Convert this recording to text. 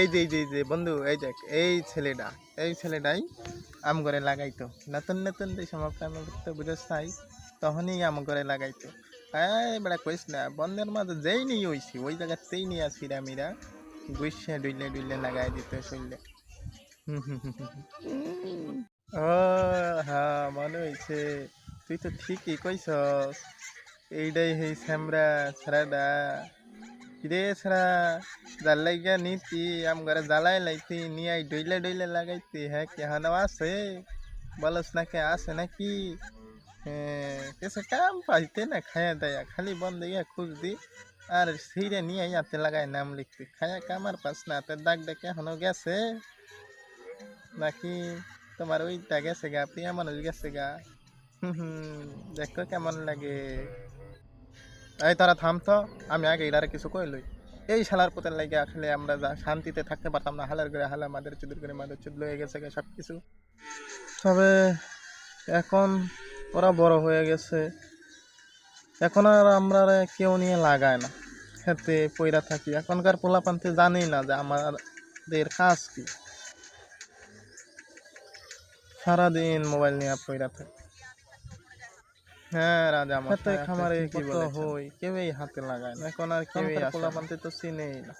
এই যে এই যে এই যে, বন্ধু, এই দেখ, এই ছেলেটা, এই ছেলেটাই আম করে লাগাইতো। নতুন নতুন যে সময় করতে বুঝেছ নাই, তখনই আম করে লাগাইতো। এই বেড়া কইস না, বন্ধের মাঝে যেই নিয়ে হইছি, ওই জায়গাতেই নিয়ে আসি মিরা গুইসে ডুইলে ডুইলে লাগাই দিত শরীরে ও হ্যাঁ মনে হয়েছে তুই তো ঠিকই কইছস। এইটাই হেই স্যামরা ছাড়াডা কিরে ছাড়া জাল লাগিয়া নিতি আম ঘরে জ্বালাই লাইতি নিয়ে ডইলে ডইলে লাগাইতি হ্যাঁ কেহানো আছে বলস নাকি আছে নাকি হ্যাঁ কেসে কাম পাইতে না খায়া দেয়া খালি বন্ধ ইয়া খুঁজ দি আর সেইটা নিয়ে ইয়াতে লাগাই নাম লিখতে খায়া কামার পাস না তোর দাগ ডেকে এখনো গেছে নাকি তোমার ওইটা গেছে গা প্রিয়া মানুষ গেছে গা হুম হুম দেখো কেমন লাগে এই তারা থাম তো, আমি আগে এটারে কিছু কইলই এই শালার পোতের লাগে আসলে আমরা যা শান্তিতে থাকতে পারতাম না, হালার করে হালা, মাদের চুদুর করে মাদের চুদ লয়ে গেছে সব কিছু তবে এখন ওরা বড় হয়ে গেছে। এখন আর আমরা কেউ নিয়ে লাগায় না। খেতে পয়রা থাকি। এখনকার পোলাপান্তে জানেই না যে আমাদের কাজ কি। সারাদিন মোবাইল নিয়ে পয়রা থাকে। হ্যাঁ রাজা মশাই খামারে কি বলে হই কেউই হাতে লাগায় না। এখন আর কেউই আসলে তো চিনেই না।